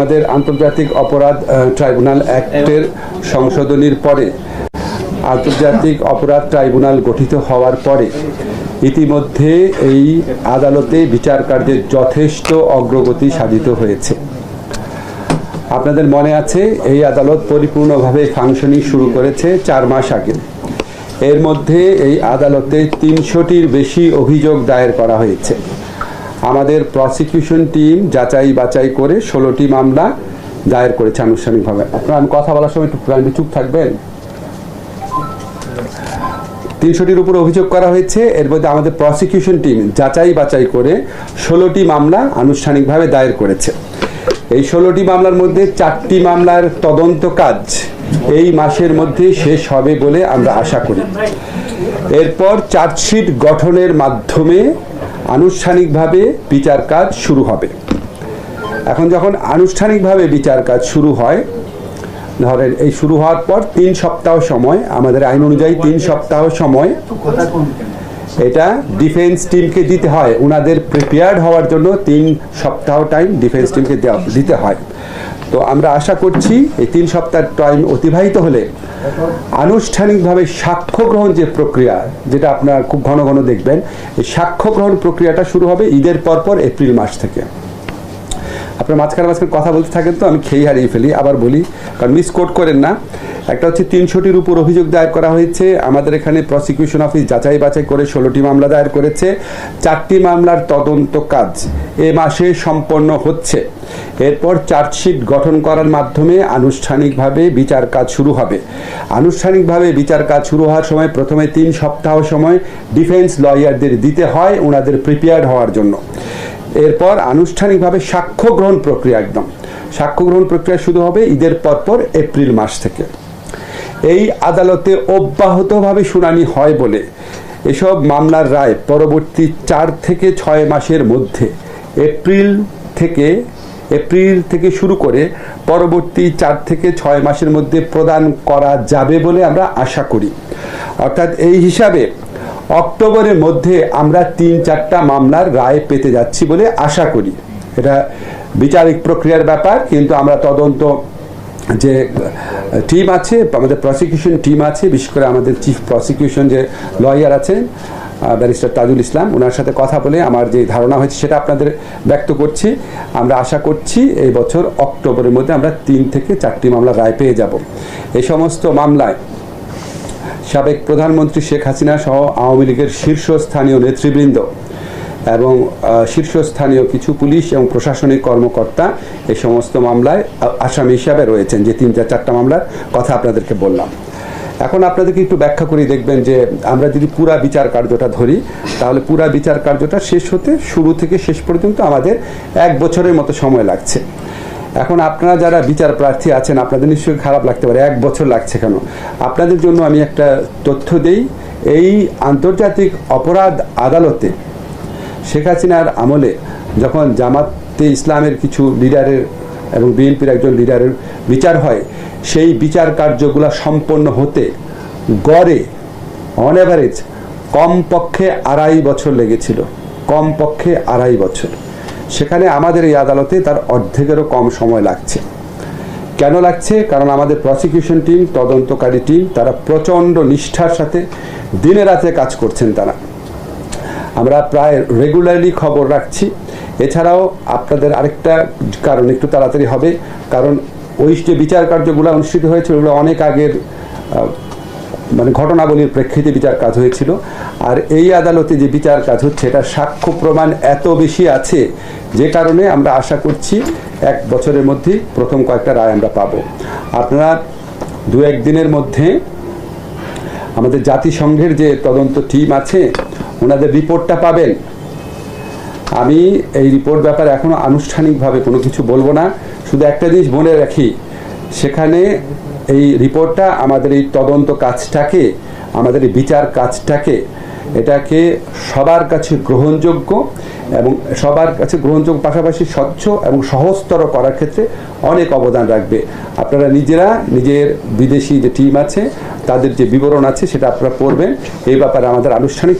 আমাদের আন্তর্জাতিক অপরাধ ট্রাইব্যুনাল অ্যাক্টের সংশোধনীর পরে আন্তর্জাতিক অপরাধ ট্রাইব্যুনাল গঠিত হওয়ার পরে ইতিমধ্যে এই আদালতে বিচার কার্যের যথেষ্ট অগ্রগতি সাধিত হয়েছে। আপনাদের মনে আছে, এই আদালত পরিপূর্ণভাবে ফাংশনিং শুরু করেছে চার মাস আগে। এর মধ্যে এই আদালতে তিনশোটির বেশি অভিযোগ দায়ের করা হয়েছে। আমাদের প্রসিকিউশন টিম যাচাই বাছাই করে ষোলোটি মামলা দায়ের করেছে আনুষ্ঠানিকভাবে। আপনার আমি কথা বলার সময় একটু চুপ থাকবেন। তিনশোটির উপর অভিযোগ করা হয়েছে, এর মধ্যে আমাদের প্রসিকিউশন টিম যাচাই বাছাই করে ষোলোটি মামলা আনুষ্ঠানিকভাবে দায়ের করেছে। এই ষোলোটি মামলার মধ্যে চারটি মামলার তদন্ত কাজ এই মাসের মধ্যে শেষ হবে বলে আমরা আশা করি। এরপর চার্জশিট গঠনের মাধ্যমে আনুষ্ঠানিকভাবে বিচার কাজ শুরু হবে। এখন যখন আনুষ্ঠানিকভাবে বিচার কাজ শুরু হয়, ধরেন এই শুরু হওয়ার পর তিন সপ্তাহ সময়, আমাদের আইন অনুযায়ী তিন সপ্তাহ সময়, এটা ডিফেন্স টিমকে দিতে হয়। ওনাদের প্রিপেয়ার্ড হওয়ার জন্য তিন সপ্তাহ টাইম ডিফেন্স টিমকে দিতে হয়। তো আমরা আশা করছি এই তিন সপ্তাহ টাইম অতিবাহিত হলে আনুষ্ঠানিকভাবে সাক্ষ্য গ্রহণ যে প্রক্রিয়া, যেটা আপনারা খুব ঘন ঘন দেখবেন, এই সাক্ষ্য গ্রহণ প্রক্রিয়াটা শুরু হবে ঈদের পরপর এপ্রিল মাস থেকে। আপনার মাঝখানে মাঝখানে কথা বলতে থাকেন তো, আমি খেয়ে হারিয়ে ফেলি, আবার বলি, কারণ মিস কোট করেন না। একটা হচ্ছে তিনশোটির উপর অভিযোগ দায়ের করা হয়েছে, আমাদের এখানে প্রসিকিউশন অফিস যাচাই বাছাই করে ষোলোটি মামলা দায়ের করেছে, চারটি মামলার তদন্ত কাজ এ মাসে সম্পন্ন হচ্ছে। এরপর চার্জশিট গঠন করার মাধ্যমে আনুষ্ঠানিকভাবে বিচার কাজ শুরু হবে। আনুষ্ঠানিকভাবে বিচার কাজ শুরু হওয়ার সময় প্রথমে তিন সপ্তাহ সময় ডিফেন্স লয়ারদের দিতে হয়, ওনাদের প্রিপেয়ার্ড হওয়ার জন্য। এরপর আনুষ্ঠানিকভাবে সাক্ষ্য গ্রহণ প্রক্রিয়া একদম। সাক্ষ্য গ্রহণ প্রক্রিয়া শুরু হবে ঈদের পরপর এপ্রিল মাস থেকে। এই আদালতে অব্যাহতভাবে শুনানি হয় বলে এসব মামলার রায় পরবর্তী চার থেকে ছয় মাসের মধ্যে এপ্রিল থেকে এপ্রিল থেকে শুরু করে পরবর্তী চার থেকে ছয় মাসের মধ্যে প্রদান করা যাবে বলে আমরা আশা করি। অর্থাৎ এই হিসাবে অক্টোবরের মধ্যে আমরা তিন চারটা মামলার রায় পেতে যাচ্ছি বলে আশা করি। এটা বিচারিক প্রক্রিয়ার ব্যাপার, কিন্তু আমরা তদন্ত যে টিম আছে, আমাদের প্রসিকিউশন টিম আছে, বিশেষ করে আমাদের চিফ প্রসিকিউশন যে লয়ার আছেন ব্যারিস্টার তাজুল ইসলাম ওনার সাথে কথা বলে আমার যে ধারণা হয়েছে সেটা আপনাদের ব্যক্ত করছি। আমরা আশা করছি এই বছর অক্টোবরের মধ্যে আমরা তিন থেকে চারটি মামলা রায় পেয়ে যাব। এই সমস্ত মামলায় সাবেক প্রধানমন্ত্রী শেখ হাসিনা সহ আওয়ামী লীগের শীর্ষস্থানীয় নেতৃবৃন্দ এবং শীর্ষস্থানীয় কিছু পুলিশ এবং প্রশাসনিক কর্মকর্তা এই সমস্ত মামলায় আসামি হিসাবে রয়েছেন, যে তিন চার চারটা মামলার কথা আপনাদেরকে বললাম। এখন আপনাদেরকে একটু ব্যাখ্যা করে দেখবেন যে আমরা যদি পুরা বিচার কার্যটা ধরি, তাহলে পুরা বিচার কার্যটা শেষ হতে শুরু থেকে শেষ পর্যন্ত আমাদের এক বছরের মতো সময় লাগছে। এখন আপনারা যারা বিচার প্রার্থী আছেন, আপনাদের নিশ্চয়ই খারাপ লাগতে পারে। এক বছর লাগছে কেন? আপনাদের জন্য আমি একটা তথ্য দেই। এই আন্তর্জাতিক অপরাধ আদালতে শেখ হাসিনার আমলে যখন জামাতে ইসলামের কিছু লিডারের এবং বিএনপির একজন লিডারের বিচার হয়, সেই বিচার কার্যগুলো সম্পন্ন হতে গড়ে অন অ্যাভারেজ কমপক্ষে আড়াই বছর লেগেছিল। কমপক্ষে আড়াই বছর। সেখানে আমাদের এই আদালতে তার অর্ধেকেরও কম সময় লাগছে। কেন লাগছে? কারণ আমাদের প্রসিকিউশন টিম তদন্তকারী টিম তারা প্রচণ্ড নিষ্ঠার সাথে দিনে রাতে কাজ করছেন তারা। আমরা প্রায় রেগুলারলি খবর রাখছি। এছাড়াও আপনাদের আরেকটা কারণ একটু তাড়াতাড়ি হবে। কারণ ওই যে বিচার কার্যগুলো অনুষ্ঠিত হয়েছে, ওগুলো অনেক আগের মানে ঘটনাবলীর প্রেক্ষিতে বিচার কাজ হয়েছিল। আর এই আদালতে যে বিচার কাজ হচ্ছে এটা সাক্ষ্য প্রমাণ এত বেশি আছে যে কারণে আমরা আশা করছি এক বছরের মধ্যেই প্রথম কয়েকটা রায় আমরা পাবো। আপনারা দু একদিনের মধ্যে আমাদের জাতিসংঘের যে তদন্ত টিম আছে, ওনাদের রিপোর্টটা পাবেন। আমি এই রিপোর্ট ব্যাপারে এখনও আনুষ্ঠানিকভাবে কোনো কিছু বলব না। শুধু একটা জিনিস মনে রাখি, সেখানে এই রিপোর্টটা, আমাদের এই তদন্ত কাজটাকে, আমাদের এই বিচার কাজটাকে, এটাকে সবার কাছে গ্রহণযোগ্য এবং সবার কাছে গ্রহণযোগ্য, পাশাপাশি স্বচ্ছ এবং সহজতর করার ক্ষেত্রে অনেক অবদান রাখবে। আপনারা নিজেরা, নিজের বিদেশি যে টিম আছে, তাদের যে বিবরণ আছে, সেটা আপনারা পড়বেন। এই ব্যাপারে আমাদের আনুষ্ঠানিক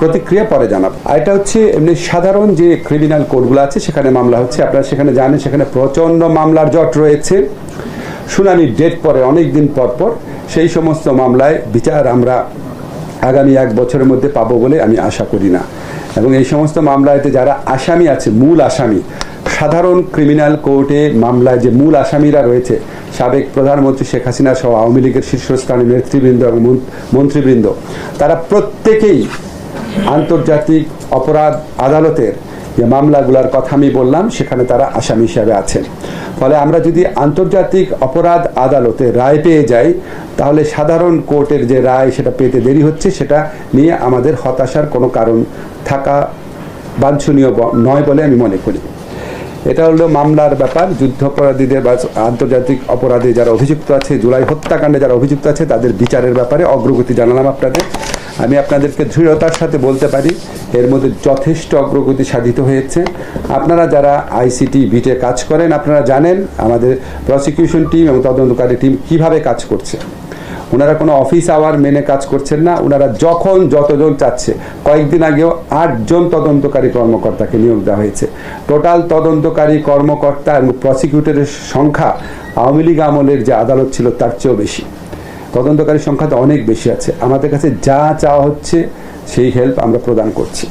প্রতিক্রিয়া পরে জানাব। আর এটা হচ্ছে এমনি সাধারণ যে ক্রিমিনাল কোডগুলো আছে, সেখানে মামলা হচ্ছে। আপনারা সেখানে জানেন, সেখানে প্রচণ্ড মামলার জট রয়েছে। শুনানির ডেট পরে, অনেক দিন পর পর সেই সমস্ত মামলায় বিচার আমরা আগামী এক বছরের মধ্যে পাবো বলে আমি আশা করি না। এবং এই সমস্ত মামলাতে যারা আসামি আছে, মূল আসামি, সাধারণ ক্রিমিনাল কোর্টে মামলায় যে মূল আসামিরা রয়েছে, সাবেক প্রধানমন্ত্রী শেখ হাসিনা সহ আওয়ামী লীগের শীর্ষস্থানীয় নেতৃবৃন্দ এবং মন্ত্রীবৃন্দ, তারা প্রত্যেকেই আন্তর্জাতিক অপরাধ আদালতের যে মামলাগুলোর কথা আমি বললাম, সেখানে তারা আসামি হিসাবে আছেন। ফলে আমরা যদি আন্তর্জাতিক অপরাধ আদালতে রায় পেয়ে যাই, তাহলে সাধারণ কোর্টের যে রায় সেটা পেতে দেরি হচ্ছে, সেটা নিয়ে আমাদের হতাশার কোনো কারণ থাকা বাঞ্ছনীয় নয় বলে আমি মনে করি। এটা হলো মামলার ব্যাপার, যুদ্ধাপরাধীদের বা আন্তর্জাতিক অপরাধে যারা অভিযুক্ত আছে, জুলাই হত্যাকাণ্ডে যারা অভিযুক্ত আছে, তাদের বিচারের ব্যাপারে অগ্রগতি জানালাম আপনাদের। আমি আপনাদেরকে দৃঢ়তার সাথে বলতে পারি, এর মধ্যে যথেষ্ট অগ্রগতি সাধিত হয়েছে। আপনারা যারা আইসিটি, বিটে কাজ করেন, আপনারা জানেন আমাদের প্রসিকিউশন টিম এবং তদন্তকারী টিম কীভাবে কাজ করছে। ওনারা কোনো অফিস আওয়ার মেনে কাজ করছেন না। ওনারা যখন যতজন চাচ্ছে, কয়েকদিন আগেও আটজন তদন্তকারী কর্মকর্তাকে নিয়োগ দেওয়া হয়েছে। টোটাল তদন্তকারী কর্মকর্তা এবং প্রসিকিউটরের সংখ্যা আওয়ামী লীগ আমলের যে আদালত ছিল, তার চেয়েও বেশি। তদন্তকারী সংখ্যা তো অনেক বেশি আছে। আমাদের কাছে যা চাওয়া হচ্ছে, সেই হেল্প আমরা প্রদান করছি।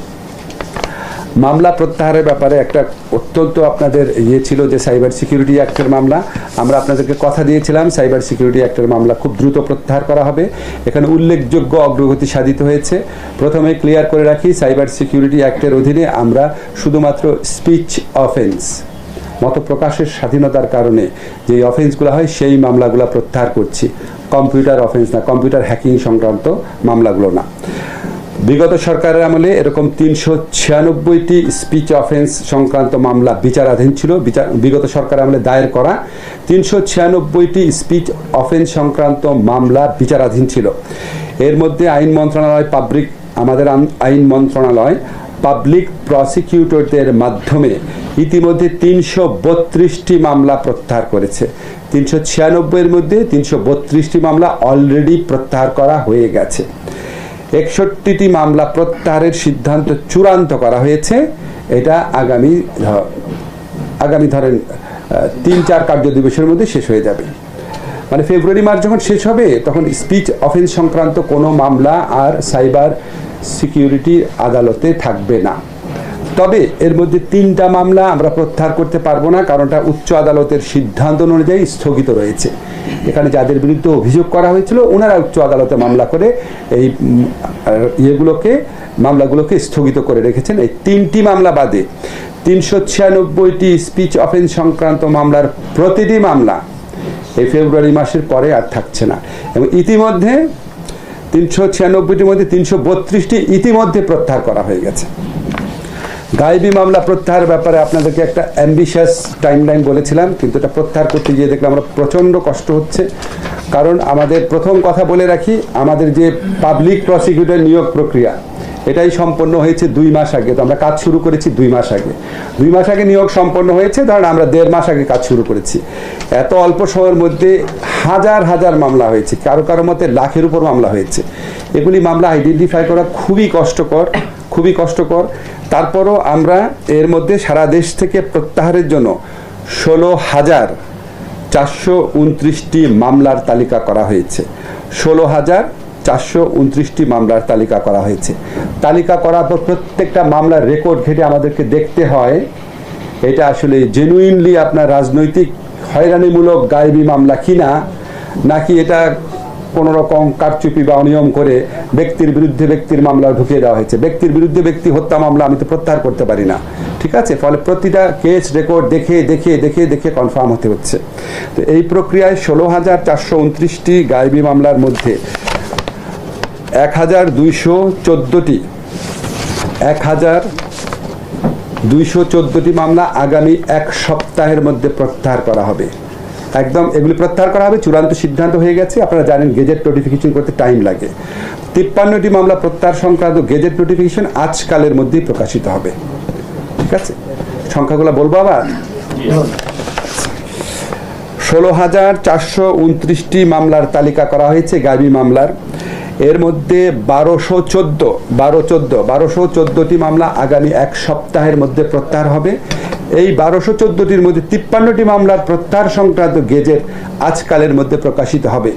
মামলা প্রত্যাহারের ব্যাপারে একটা অত্যন্ত আপনাদের ইয়ে ছিল যে সাইবার সিকিউরিটি অ্যাক্টের মামলা। আমরা আপনাদেরকে কথা দিয়েছিলাম সাইবার সিকিউরিটি অ্যাক্টের মামলা খুব দ্রুত প্রত্যাহার করা হবে। এখানে উল্লেখযোগ্য অগ্রগতি সাধিত হয়েছে। প্রথমে ক্লিয়ার করে রাখি সাইবার সিকিউরিটি অ্যাক্টের অধীনে আমরা শুধুমাত্র স্পিচ অফেন্স মত প্রকাশের স্বাধীনতার কারণে যে অফেন্সগুলো হয়, সেই মামলাগুলো প্রত্যাহার করছি। কম্পিউটার অফেন্স না কম্পিউটার হ্যাকিং সংক্রান্ত মামলাগুলো না। বিগত সরকারের আমলে এরকম তিনশো ছিয়ানব্বইটি স্পিচ অফেন্স সংক্রান্ত মামলা বিচারাধীন ছিল। বিগত সরকারের আমলে দায়ের করা তিনশো ছিয়ানব্বইটি স্পিচ অফেন্স সংক্রান্ত মামলা বিচারাধীন ছিল। এর মধ্যে আইন মন্ত্রণালয় পাবলিক আমাদের আইন মন্ত্রণালয় পাবলিক প্রসিকিউটরদের মাধ্যমে ইতিমধ্যে তিনশো বত্রিশটি মামলা প্রত্যাহার করেছে। তিনশো ছিয়ানব্বইয়ের মধ্যে তিনশো বত্রিশটি মামলা অলরেডি প্রত্যাহার করা হয়ে গেছে। একষট্টিটি মামলা প্রত্যাহারের সিদ্ধান্ত চূড়ান্ত করা হয়েছে। এটা আগামী আগামী ধরেন তিন চার কার্য দিবসের মধ্যে শেষ হয়ে যাবে। মানে ফেব্রুয়ারি মাস যখন শেষ হবে, তখন স্পিচ অফেন্স সংক্রান্ত কোনো মামলা আর সাইবার সিকিউরিটি আদালতে থাকবে না। তবে এর মধ্যে তিনটা মামলা আমরা প্রত্যাহার করতে পারব না, কারণটা উচ্চ আদালতের সিদ্ধান্ত অনুযায়ী স্থগিত রয়েছে। এখানে যাদের বিরুদ্ধে অভিযোগ করা হয়েছিল, ওনারা উচ্চ আদালতে মামলা করে এই ইয়েগুলোকে, মামলাগুলোকে স্থগিত করে রেখেছেন। এই তিনটি মামলা বাদে তিনশো ছিয়ানব্বইটি স্পিচ অফেন্স সংক্রান্ত মামলার প্রতিটি মামলা এই ফেব্রুয়ারি মাসের পরে আর থাকছে না। এবং ইতিমধ্যে তিনশো ছিয়ানব্বইটির মধ্যে তিনশো বত্রিশটি ইতিমধ্যে প্রত্যাহার করা হয়ে গেছে। গায়েবী মামলা প্রত্যাহারের ব্যাপারে আপনাদেরকে একটা অ্যাম্বিশাস টাইমলাইন বলেছিলাম, কিন্তু এটা প্রত্যাহার করতে গিয়ে দেখলাম আমরা প্রচণ্ড কষ্ট হচ্ছে। কারণ আমাদের প্রথম কথা বলে রাখি, আমাদের যে পাবলিক প্রসিকিউটর নিয়োগ প্রক্রিয়া, এটাই সম্পন্ন হয়েছে দুই মাস আগে। তো আমরা কাজ শুরু করেছি দুই মাস আগে। দুই মাস আগে নিয়োগ সম্পন্ন হয়েছে, ধরেন আমরা দেড় মাস আগে কাজ শুরু করেছি। এত অল্প সময়ের মধ্যে হাজার হাজার মামলা হয়েছে, কারও কারও মতে লাখের উপর মামলা হয়েছে। এগুলি মামলা আইডেন্টিফাই করা খুবই কষ্টকর খুবই কষ্টকর। তারপরও আমরা এর মধ্যে সারা দেশ থেকে প্রত্যাহারের জন্য ষোলো হাজার চারশো উনত্রিশটি মামলার তালিকা করা হয়েছে। ষোলো হাজার চারশো উনত্রিশটি মামলার তালিকা করা হয়েছে। তালিকা করার পর প্রত্যেকটা মামলার রেকর্ড ঘেটে আমাদেরকে দেখতে হয়। এটা আসলে জেনুইনলি আপনার রাজনৈতিক হয়রানিমূলক গায়েবী মামলা কিনা, নাকি এটা কোনো রকম কারচুপি বা অনিয়ম করে ব্যক্তির বিরুদ্ধে ব্যক্তির মামলা ঢুকিয়ে দেওয়া হয়েছে। ব্যক্তির বিরুদ্ধে ব্যক্তি হত্যা মামলা আমি তো প্রত্যাহার করতে পারি না। ঠিক আছে? ফলে প্রতিটা কেস রেকর্ড দেখে দেখে দেখে দেখে কনফার্ম হতে হচ্ছে। তো এই প্রক্রিয়ায় ষোলো হাজার চারশো উনত্রিশটি গায়েবী মামলার মধ্যে এক হাজার দুইশো চোদ্দোটি এক হাজার দুইশো চোদ্দোটি মামলা আগামী এক সপ্তাহের মধ্যে প্রত্যাহার করা হবে। একদম এগুলি প্রত্যাহার করা হবে, চূড়ান্ত সিদ্ধান্ত হয়ে গেছে। আপনারা জানেন গেজেট নোটিফিকেশন করতে টাইম লাগে। তিপ্পান্নটি মামলা প্রত্যাহার সংক্রান্ত গেজেট নোটিফিকেশন আজকালের মধ্যেই প্রকাশিত হবে। ঠিক আছে? সংখ্যাগুলো বলব আবার? ষোলো হাজার চারশো উনত্রিশটি মামলার তালিকা করা হয়েছে, গাবি মামলার। এর মধ্যে বারোশো চোদ্দ, বারো চোদ্দ, বারোশো চোদ্দটি মামলা আগামী এক সপ্তাহের মধ্যে প্রত্যাহার হবে। এই বারোশো চোদ্দটির মধ্যে তিপ্পান্নটি মামলার প্রত্যাহার সংক্রান্ত গেজেট আজকালের মধ্যে প্রকাশিত হবে।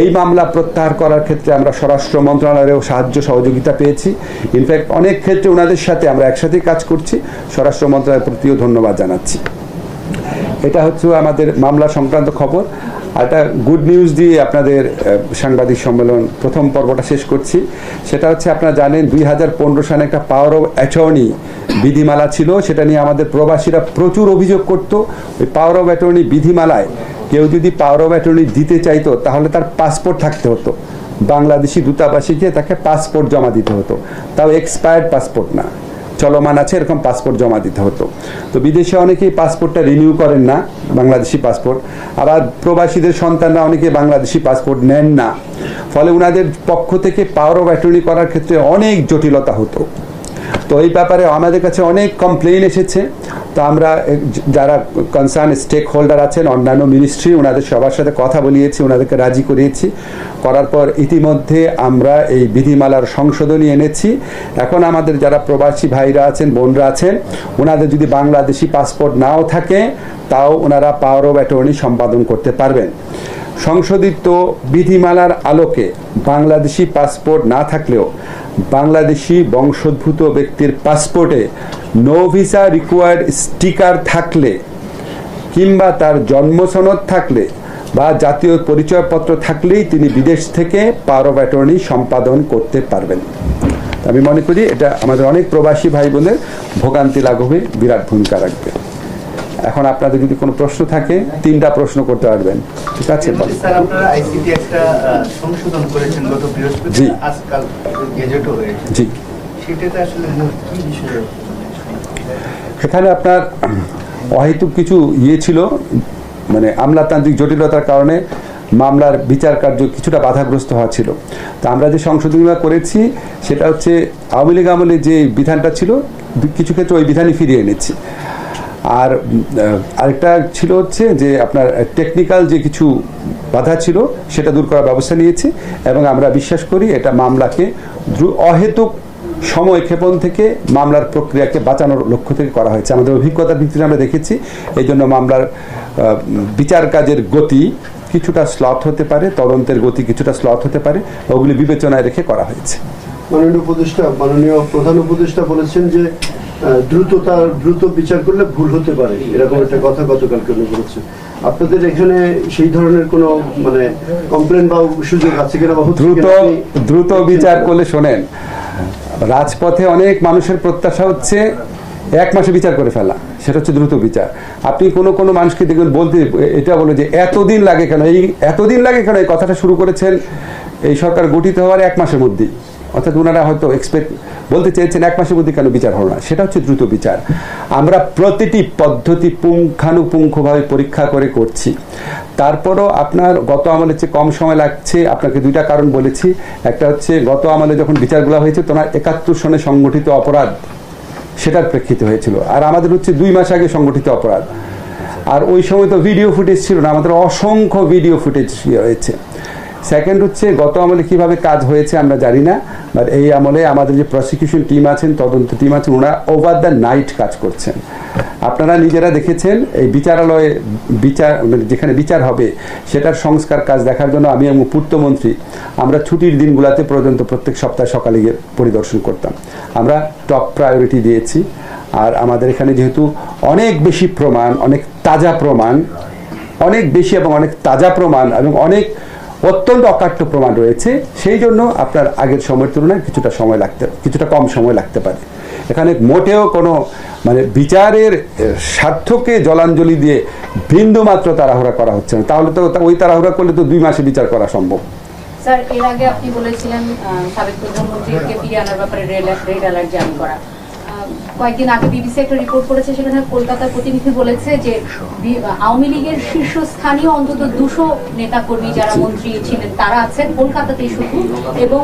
এই মামলা প্রত্যাহার করার ক্ষেত্রে আমরা স্বরাষ্ট্র মন্ত্রণালয়েরও সাহায্য সহযোগিতা পেয়েছি। ইনফ্যাক্ট অনেক ক্ষেত্রে ওনাদের সাথে আমরা একসাথেই কাজ করছি। স্বরাষ্ট্র মন্ত্রণালয়ের প্রতিও ধন্যবাদ জানাচ্ছি। এটা হচ্ছে আমাদের মামলা সংক্রান্ত খবর। একটা গুড নিউজ দিয়ে আপনাদের সাংবাদিক সম্মেলন প্রথম পর্বটা শেষ করছি। সেটা হচ্ছে আপনারা জানেন, দুই হাজার পনেরো সালে একটা পাওয়ার অফ অ্যাটর্নি বিধিমালা ছিল। সেটা নিয়ে আমাদের প্রবাসীরা প্রচুর অভিযোগ করত। ওই পাওয়ার অফ অ্যাটর্নি বিধিমালায় কেউ যদি পাওয়ার অফ অ্যাটর্নি দিতে চাইতো, তাহলে তার পাসপোর্ট থাকতে হতো। বাংলাদেশি দূতাবাসে গিয়ে তাকে পাসপোর্ট জমা দিতে হতো। তাও এক্সপায়ার্ড পাসপোর্ট না। চলমান আছে, এরকম পাসপোর্ট জমা দিতে হতো। তো বিদেশে অনেকেই পাসপোর্টটা রিনিউ করেন না, বাংলাদেশি পাসপোর্ট আবার প্রবাসীদের সন্তানরা অনেকে বাংলাদেশি পাসপোর্ট নেন না। ফলে ওনাদের পক্ষ থেকে পাওয়ার অফ অ্যাটর্নি করার ক্ষেত্রে অনেক জটিলতা হতো। তো এই ব্যাপারে আমাদের কাছে অনেক কমপ্লেইন এসেছে। তো আমরা যারা কনসার্ন স্টেক হোল্ডার আছেন, অন্যান্য মিনিস্ট্রি ওনাদের সবার সাথে কথা বলিয়েছি, ওনাদেরকে রাজি করিয়েছি। করার পর ইতিমধ্যে আমরা এই বিধিমালার সংশোধনী এনেছি। এখন আমাদের যারা প্রবাসী ভাইরা আছেন, বোনরা আছেন, ওনাদের যদি বাংলাদেশি পাসপোর্ট নাও থাকে, তাও ওনারা পাওয়ার অব অ্যাটর্নি সম্পাদন করতে পারবেন। সংশোধিত বিধিমালার আলোকে বাংলাদেশি পাসপোর্ট না থাকলেও বাংলাদেশি বংশোদ্ভূত ব্যক্তির পাসপোর্টে নো ভিসা রিকোয়ার্ড স্টিকার থাকলে কিংবা তার জন্ম সনদ থাকলে বা জাতীয় পরিচয়পত্র থাকলেই তিনি বিদেশ থেকে পাওয়ার অ্যাটর্নি সম্পাদন করতে পারবেন। আমি মনে করি এটা আমাদের অনেক প্রবাসী ভাই বোনের ভোগান্তি লাঘবে, বিরাট ভূমিকা রাখবে। এখন আপনাদের যদি কোনো প্রশ্ন থাকে তিনটা প্রশ্ন করতে পারবেন। ঠিক আছে? স্যার আপনারা আইসিটি একটা সংশোধন করেছেন গত বৃহস্পতি আজকাল গেজেটও হয়েছে। জি। সেটাতে আসলে কি বিষয় এখানে আপনার অহেতুক কিছু ইয়ে ছিল মানে আমলাতান্ত্রিক জটিলতার কারণে মামলার বিচার কার্য কিছুটা বাধাগ্রস্ত হওয়া ছিল। তো আমরা যে সংশোধনীটা করেছি সেটা হচ্ছে আওয়ামী লীগ আমলে যে বিধানটা ছিল কিছু ক্ষেত্রে ওই বিধানই ফিরিয়ে এনেছি। আর আরেকটা ছিল হচ্ছে যে আপনার টেকনিক্যাল যে কিছু বাধা ছিল, সেটা দূর করার ব্যবস্থা নিয়েছি এবং আমরা বিশ্বাস করি এটা মামলাকে অহেতুক সময় ক্ষেপণ থেকে মামলার প্রক্রিয়াকে বাঁচানোর লক্ষ্য থেকে করা হয়েছে। আমাদের অভিজ্ঞতার ভিত্তিতে আমরা দেখেছি এই জন্য মামলার বিচার কাজের গতি কিছুটা স্লথ হতে পারে, তদন্তের গতি কিছুটা স্লথ হতে পারে, ওগুলি বিবেচনায় রেখে করা হয়েছে। মাননীয় উপদেষ্টা, মাননীয় প্রধান উপদেষ্টা বলেছেন যে দ্রুত বিচার করলে ভুল হতে পারে। এরকম একটা কথা গতকালকে উনি বলেছেন। আপনাদের এখানে সেই ধরনের কোনো মানে কমপ্লেন বা সুযোগ আছে কিনা দ্রুত দ্রুত বিচার করলে শোনেন রাজপথে অনেক মানুষের প্রত্যাশা হচ্ছে এক মাসে বিচার করে ফেলা। সেটা হচ্ছে দ্রুত বিচার। আপনি কোনো কোনো মানুষকে দেখবেন বলতে এটা বলে যে এতদিন লাগে কেন? এই এতদিন লাগে কেন? এই কথাটা শুরু করেছেন এই সরকার গঠিত হওয়ার এক মাসের মধ্যেই। অর্থাৎ ওনারা হয়তো এক্সপেক্ট বলতে চেয়েছেন, এক মাসের মধ্যে কেন বিচার হলো না? সেটা হচ্ছে দ্রুত বিচার। আমরা প্রতিটি পদ্ধতি পুঙ্খানুপুঙ্খভাবে পরীক্ষা করে করছি। তারপরও আপনার গত আমলের চেয়ে কম সময় লাগছে, আপনাকে দুইটা কারণ বলেছি। একটা হচ্ছে, গত আমলে যখন বিচারগুলো হয়েছে তোমার একাত্তর সনে সংগঠিত অপরাধ সেটার প্রেক্ষিতে হয়েছিল। আর আমাদের হচ্ছে দুই মাস আগে সংগঠিত অপরাধ। আর ওই সময় তো ভিডিও ফুটেজ ছিল না, আমাদের অসংখ্য ভিডিও ফুটেজ হয়েছে। সেকেন্ড হচ্ছে, গত আমলে কীভাবে কাজ হয়েছে আমরা জানি না বাট এই আমলে আমাদের যে প্রসিকিউশন টিম আছেন, তদন্ত টিম আছেন ওনারা ওভার দ্য নাইট কাজ করছেন। আপনারা নিজেরা দেখেছেন, এই বিচারালয়ে বিচার মানে যেখানে বিচার হবে, সেটার সংস্কার কাজ দেখার জন্য আমি এবং পূর্তমন্ত্রী, আমরা ছুটির দিনগুলোতে পর্যন্ত প্রত্যেক সপ্তাহে সকালে গিয়ে পরিদর্শন করতাম। আমরা টপ প্রায়োরিটি দিয়েছি, আর আমাদের এখানে যেহেতু অনেক বেশি প্রমাণ, অনেক তাজা প্রমাণ, অনেক বেশি এবং অনেক তাজা প্রমাণ এবং অনেক অত্যন্ত অকাট্য প্রমাণ রয়েছে। সেই জন্য আপনার আগের সময়ের তুলনায় কিছুটা সময় লাগতে, কিছুটা কম সময় লাগতে পারে। এখানে মোটেও কোনো মানে বিচারের স্বার্থকে জলাঞ্জলি দিয়ে বিন্দু মাত্র তাড়াহুড়া করা হচ্ছে না। তাহলে তো ওই তাড়াহুড়া করলে তো দুই মাসে বিচার করা সম্ভব। স্যার, এর আগে আপনি বলেছিলেন সাবেক প্রধানমন্ত্রীকে ফিরিয়ে আনার ব্যাপারে রেড অ্যালার্ট জারি করা। কয়েকদিন আগে বিবিসি একটা রিপোর্ট করেছে সেখানে কলকাতার প্রতিনিধি বলেছে যে আওয়ামী লীগের শীর্ষস্থানীয় অন্তত দুশো নেতাকর্মী যারা মন্ত্রী ছিলেন তারা আছেন কলকাতাতেই শুধু এবং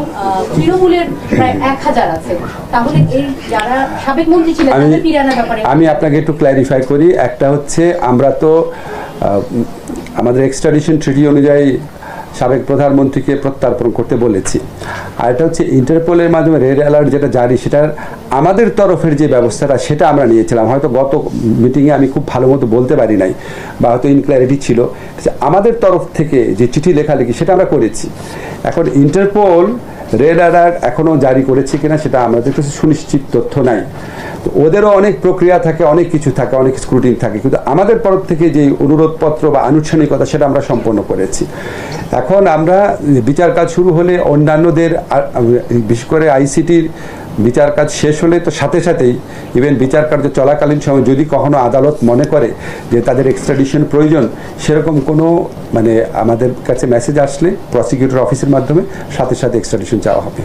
তৃণমূলের প্রায় এক হাজার আছে। তাহলে এই যারা সাবেক মন্ত্রী ছিলেন তাদের আনার ব্যাপারে আমি আপনাকে একটু ক্ল্যারিফাই করি। একটা হচ্ছে আমরা তো আমাদের এক্সট্রাডিশন ট্রিটি অনুযায়ী সাবেক প্রধানমন্ত্রীকে প্রত্যার্পণ করতে বলেছি। আর এটা হচ্ছে ইন্টারপোলের মাধ্যমে রেড অ্যালার্ট যেটা জারি, সেটার আমাদের তরফের যে ব্যবস্থাটা, সেটা আমরা নিয়েছিলাম। হয়তো গত মিটিংয়ে আমি খুব ভালো মতো বলতে পারি নাই, বা হয়তো ইনক্ল্যারিটি ছিল। আমাদের তরফ থেকে যে চিঠি লেখালেখি, সেটা আমরা করেছি। এখন ইন্টারপোল রেড অ্যালার্ট এখনও জারি করেছে কিনা সেটা আমাদের কাছে সুনিশ্চিত তথ্য নাই। তো ওদেরও অনেক প্রক্রিয়া থাকে, অনেক কিছু থাকে, অনেক স্ক্রুটিন থাকে। কিন্তু আমাদের তরফ থেকে যে অনুরোধপত্র বা আনুষ্ঠানিকতা সেটা আমরা সম্পন্ন করেছি। এখন আমরা বিচার কাজ শুরু হলে অন্যান্যদের বিশেষ করে আইসিটির বিচার কাজ শেষ হলে তো সাথে সাথেই ইভেন বিচার কার্য চলাকালীন সময় যদি কখনো আদালত মনে করে যে তাদের এক্সট্রাডিশন প্রয়োজন সেরকম কোনো মানে আমাদের কাছে মেসেজ আসলে প্রসিকিউটর অফিসের মাধ্যমে সাথে সাথে এক্সট্রাডিশন চাওয়া হবে।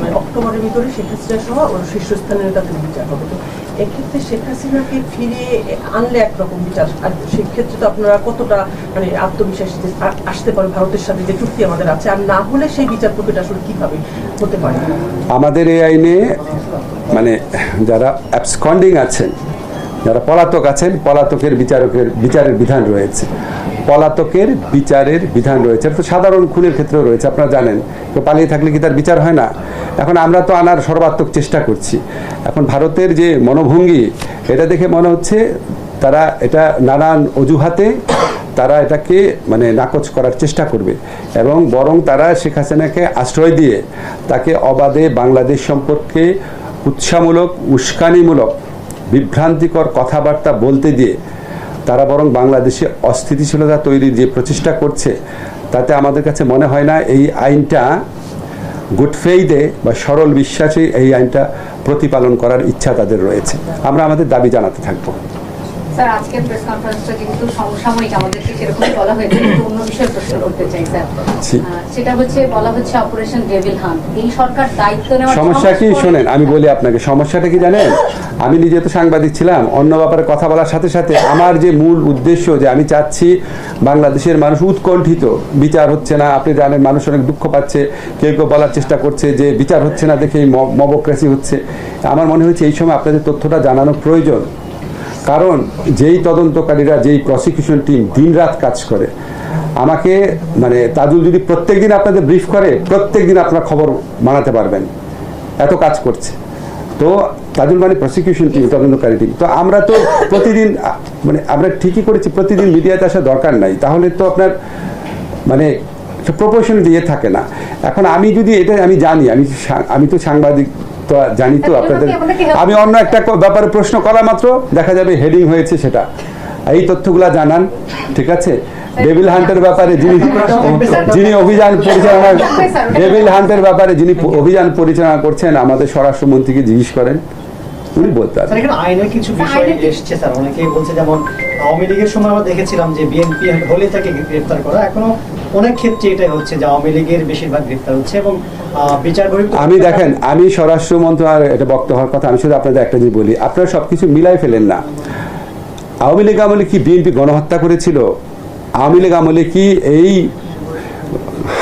মানে অক্টোবরের ভিতরে শেখ হাসিনা সহ শীর্ষস্থানীয় নেতাদের বিচার হবে। এক্ষেত্রে শেখ হাসিনাকে ফিরিয়ে আনলে একরকম বিচার। আর সেক্ষেত্রে তো আপনারা কতটা মানে আত্মবিশ্বাস আসতে পারে ভারতের সাথে যে চুক্তি আমাদের আছে, আর না হলে সেই বিচার প্রক্রিয়াটা আসলে কীভাবে হতে পারে? আমাদের এই আইনে মানে যারা অ্যাবসকন্ডিং আছেন, যারা পলাতক আছেন, পলাতকের বিচারকের, বিচারের বিধান রয়েছে। পলাতকের বিচারের বিধান রয়েছে তো সাধারণ খুনের ক্ষেত্রেও রয়েছে, আপনারা জানেন। কেউ পালিয়ে থাকলে কি তার বিচার হয় না? এখন আমরা তো আনার সর্বাত্মক চেষ্টা করছি। এখন ভারতের যে মনোভঙ্গি, এটা দেখে মনে হচ্ছে তারা এটা নানান অজুহাতে তারা এটাকে মানে নাকচ করার চেষ্টা করবে এবং বরং তারা শেখ হাসিনাকে আশ্রয় দিয়ে তাকে অবাধে বাংলাদেশ সম্পর্কে উৎসাহমূলক, উস্কানিমূলক, বিভ্রান্তিকর কথাবার্তা বলতে দিয়ে তারা বরং বাংলাদেশে অস্থিতিশীলতা তৈরির যে প্রচেষ্টা করছে, তাতে আমাদের কাছে মনে হয় না এই আইনটা গুড ফেইদে বা সরল বিশ্বাসে এই আইনটা প্রতিপালন করার ইচ্ছা তাদের রয়েছে। আমরা আমাদের দাবি জানাতে থাকব। স্যার আজকের প্রেস কনফারেন্সটা যেহেতু সমসাময়িক আমাদেরকে বলা হয়েছে কিন্তু অন্য বিষয়ে প্রশ্ন করতে চাই স্যার। সেটা হচ্ছে বলা হচ্ছে অপারেশন ডেভিল হান্ট এই সরকার দায়িত্ব নেওয়ার সমস্যা কি? শোনেন আমি বলি আপনাকে সমস্যাটা কি জানেন? আমি নিজে তো সাংবাদিক ছিলাম অন্য ব্যাপারে কথা বলার সাথে সাথে আমার যে মূল উদ্দেশ্য যে আমি চাচ্ছি বাংলাদেশের মানুষ উৎকণ্ঠিত বিচার হচ্ছে না আপনি জানেন মানুষ অনেক দুঃখ পাচ্ছে কেউ কেউ বলার চেষ্টা করছে যে বিচার হচ্ছে না দেখে মবক্রেসি হচ্ছে। আমার মনে হচ্ছে এই সময় আপনাদের তথ্যটা জানানো প্রয়োজন। কারণ যেই তদন্তকারীরা, যেই প্রসিকিউশন টিম দিনরাত কাজ করে, আমাকে মানে তাজুল যদি প্রত্যেক দিন আপনাদের ব্রিফ করে প্রত্যেক দিন আপনার খবর মানাতে পারবেন। এত কাজ করছে। তো তাজুল মানে প্রসিকিউশন টিম তদন্তকারী টিম তো আমরা তো প্রতিদিন মানে আমরা ঠিকই করেছি, প্রতিদিন মিডিয়াতে আসা দরকার নাই। তাহলে তো আপনার মানে প্রপোর্শন দিয়ে থাকে না। এখন আমি যদি এটা আমি জানি, আমি আমি তো সাংবাদিক তো জানি তো আপনাদের আপনাকে help আমি অন্য একটা ব্যাপারে প্রশ্ন করা মাত্র দেখা যাবে হেডিং হয়েছে সেটা। এই তথ্যগুলা জানান ঠিক আছে? ডেভিল হান্টের ব্যাপারে যিনি যিনি অভিযান পরিচালনা ডেভিল হান্টের ব্যাপারে যিনি অভিযান পরিচালনা করছেন আমাদের স্বরাষ্ট্রমন্ত্রীকে জিজ্ঞেস করেন। উনি বলতে স্যার পারবেন এখানে আইনের কিছু বিষয় এসছে স্যার। অনেকেই বলছে যেমন আওয়ামী লীগের সময় আমরা দেখেছিলাম যে বিএনপি হলে তাকে গ্রেফতার করা। এখনও অনেক ক্ষেত্রে এটাই হচ্ছে যে আওয়ামী লীগের বেশিরভাগ গ্রেফতার হচ্ছে এবং বিচার আমি দেখেন, আমি স্বরাষ্ট্র মন্ত্রণালয় এটা বক্তব্য হওয়ার কথা, আমি শুধু আপনাদের একটা জিনিস বলি, আপনারা সবকিছু মিলাই ফেলেন না। আওয়ামী লীগ আমলে কি বিএনপি গণহত্যা করেছিল? আওয়ামী লীগ আমলে কি এই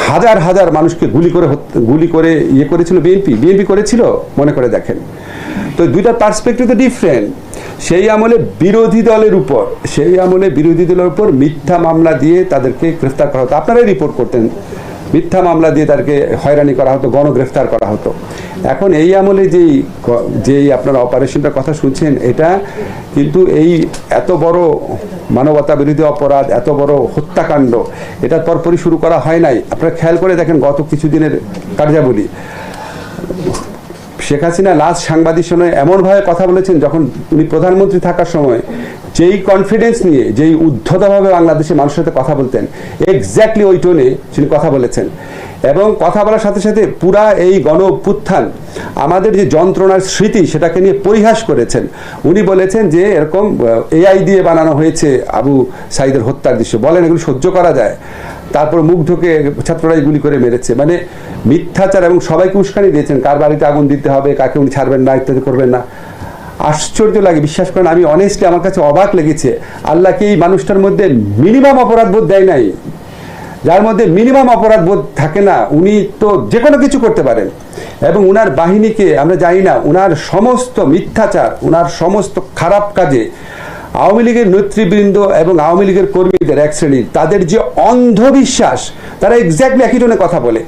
হাজার হাজার মানুষকে গুলি করে গুলি করে ইয়ে করেছিল বিএনপি বিএনপি করেছিল? মনে করে দেখেন। তো দুইটা পার্সপেক্টিভ তো ডিফারেন্ট সেই আমলে বিরোধী দলের উপর, সেই আমলে বিরোধী দলের উপর মিথ্যা মামলা দিয়ে তাদেরকে গ্রেফতার করা হতো। আপনারাই রিপোর্ট করতেন, মিথ্যা মামলা দিয়ে তাদেরকে হয়রানি করা হতো, গণগ্রেফতার করা হতো। এখন এই আমলে যেই যেই আপনারা অপারেশনটার কথা শুনছেন, এটা কিন্তু এই এত বড় মানবতা বিরোধী অপরাধ, এত বড় হত্যাকাণ্ড এটা পরপরই শুরু করা হয় নাই। আপনারা খেয়াল করে দেখেন গত কিছুদিনের কার্যাবলী। শেখ হাসিনা লাস্ট সাংবাদিক সময় এমনভাবে কথা বলেছেন যখন উনি প্রধানমন্ত্রী থাকার সময়, যেই কনফিডেন্স নিয়ে, যেই উদ্ধতভাবে বাংলাদেশের মানুষের সাথে কথা বলতেন এক্স্যাক্টলি ওই টোনে তিনি কথা বলেছেন। এবং কথা বলার সাথে সাথে পুরা এই গণ অভ্যুত্থান, আমাদের যে যন্ত্রণার স্মৃতি, সেটাকে নিয়ে পরিহাস করেছেন। উনি বলেছেন যে, এরকম এআই দিয়ে বানানো হয়েছে আবু সাইদের হত্যার দৃশ্য। বলেন এগুলো সহ্য করা যায়। তারপর মুগ্ধকে ছাত্ররাই গুলি করে মেরেছে। মানে মিথ্যাচার এবং সবাইকে উস্কানি দিয়েছেন। কার বাড়িতে আগুন দিতে হবে, কাকে উনি ছাড়বেন না, ইত্যাদি করবেন না। আশ্চর্য লাগে, বিশ্বাস করেন, আমি অনেস্টলি আমার কাছে অবাক লেগেছে। আল্লাহকে এই মানুষটার মধ্যে মিনিমাম অপরাধ বোধ দেয় নাই? যার মধ্যে মিনিমাম অপরাধ বোধ থাকে না, উনি তো যে কোনো কিছু করতে পারেন। এবং উনার বাহিনীকে, আমরা জানি না, উনার সমস্ত মিথ্যাচার, উনার সমস্ত খারাপ কাজে আওয়ামী লীগের নেতৃবৃন্দ এবং আওয়ামী লীগের কর্মীদের এক শ্রেণির, তাদের যে অন্ধবিশ্বাস, তারা এক্স্যাক্টলি একই জন্য কথা বলে।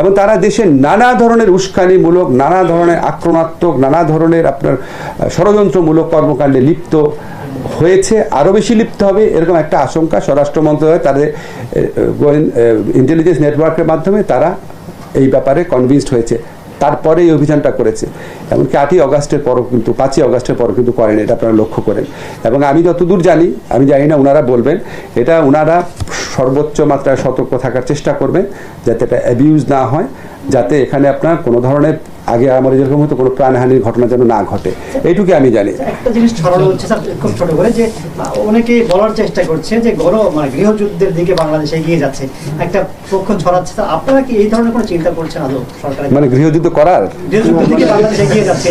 এবং তারা দেশের নানা ধরনের উস্কানিমূলক, নানা ধরনের আক্রমণাত্মক, নানা ধরনের আপনার ষড়যন্ত্রমূলক কর্মকাণ্ডে লিপ্ত হয়েছে। আরও বেশি লিপ্ত হবে এরকম একটা আশঙ্কা স্বরাষ্ট্র মন্ত্রণালয়, তাদের ইন্টেলিজেন্স নেটওয়ার্কের মাধ্যমে তারা এই ব্যাপারে কনভিন্সড হয়েছে। তারপরে এই অভিযানটা করেছে। এমনকি আটই অগাস্টের পরও কিন্তু, পাঁচই অগাস্টের পরও কিন্তু করেন, এটা আপনারা লক্ষ্য করেন। এবং আমি যতদূর জানি, আমি জানি না ওনারা বলবেন, এটা ওনারা সর্বোচ্চ মাত্রায় সতর্ক থাকার চেষ্টা করবেন, যাতে এটা অ্যাবিউজ না হয়, যাতে এখানে আপনার কোনো ধরনের আগে আমার যেরকম হতো কোনো প্রাণহানির ঘটনা যেন না ঘটে। এইটুকু আমি জানি। একটা জিনিস ছড়ানো হচ্ছে স্যার খুব ছোট করে যে অনেকে বলার চেষ্টা করছে যে গণ মানে গৃহযুদ্ধের দিকে বাংলাদেশ এগিয়ে যাচ্ছে। একটা পক্ষ ছড়াচ্ছে আপনারা কি এই ধরনের কোনো চিন্তা করছেন আদৌ সরকারের? মানে গৃহযুদ্ধ করার? গৃহযুদ্ধের দিকে বাংলাদেশ এগিয়ে যাচ্ছে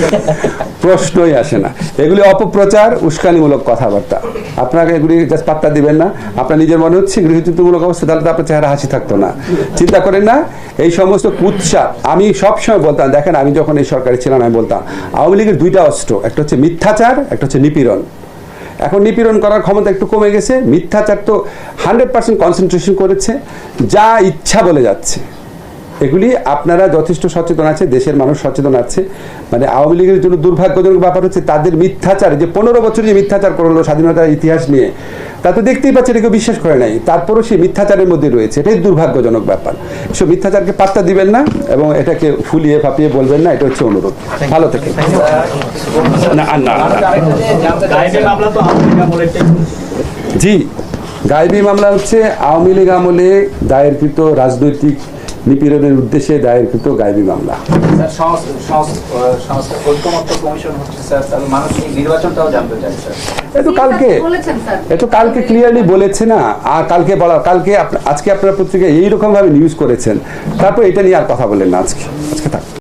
প্রশ্নই আসে না। এগুলি অপপ্রচার উস্কানিমূলক কথাবার্তা। আপনাকে এগুলি জাস্ট পাত্তা দিবেন না। আপনার নিজের মনে হচ্ছে গৃহযুদ্ধমূলক অবস্থা তাহলে তো আপনার চেহারা হাসি থাকতো না। চিন্তা করেন না এই সমস্ত কুৎসা আমি সবসময় বলতাম দেখেন আমি যখন এই সরকারে ছিলাম, আমি বলতাম, আওয়ামী লীগের দুইটা অস্ত্র, একটা হচ্ছে মিথ্যাচার, একটা হচ্ছে নিপীড়ন। এখন নিপীড়ন করার ক্ষমতা একটু কমে গেছে, মিথ্যাচার তো হান্ড্রেড পার্সেন্ট কনসেন্ট্রেশন করেছে, যা ইচ্ছা বলে যাচ্ছে। এগুলি আপনারা যথেষ্ট সচেতন আছে, দেশের মানুষ সচেতন আছে মানে আওয়ামী লীগের জন্য দুর্ভাগ্যজনক ব্যাপার হচ্ছে তাদের মিথ্যাচার যে পনেরো বছর যে মিথ্যাচার করল স্বাধীনতার ইতিহাস নিয়ে তা তো দেখতেই পাচ্ছে এটাকে বিশ্বাস করে নাই। তারপরও সে মিথ্যাচারের মধ্যে রয়েছে। এটাই দুর্ভাগ্যজনক ব্যাপার। সে মিথ্যাচারকে পাত্তা দিবেন না এবং এটাকে ফুলিয়ে ফাপিয়ে বলবেন না এটা হচ্ছে অনুরোধ। ভালো থেকে না না জি গাইবি মামলা হচ্ছে আওয়ামী লীগ আমলে দায়েরকৃত রাজনৈতিক নিপীড়নের উদ্দেশ্যে দায়েরকৃত গায়েবী মামলা। স্যার কালকে বলেছেন স্যার। এ তো কালকে ক্লিয়ারলি বলেছে না আর কালকে বলা কালকে আজকে আপনার পত্রিকা এইরকম ভাবে নিউজ করেছেন। তারপর এটা নিয়ে আর কথা বলেন না আজকে। আজকে থাক।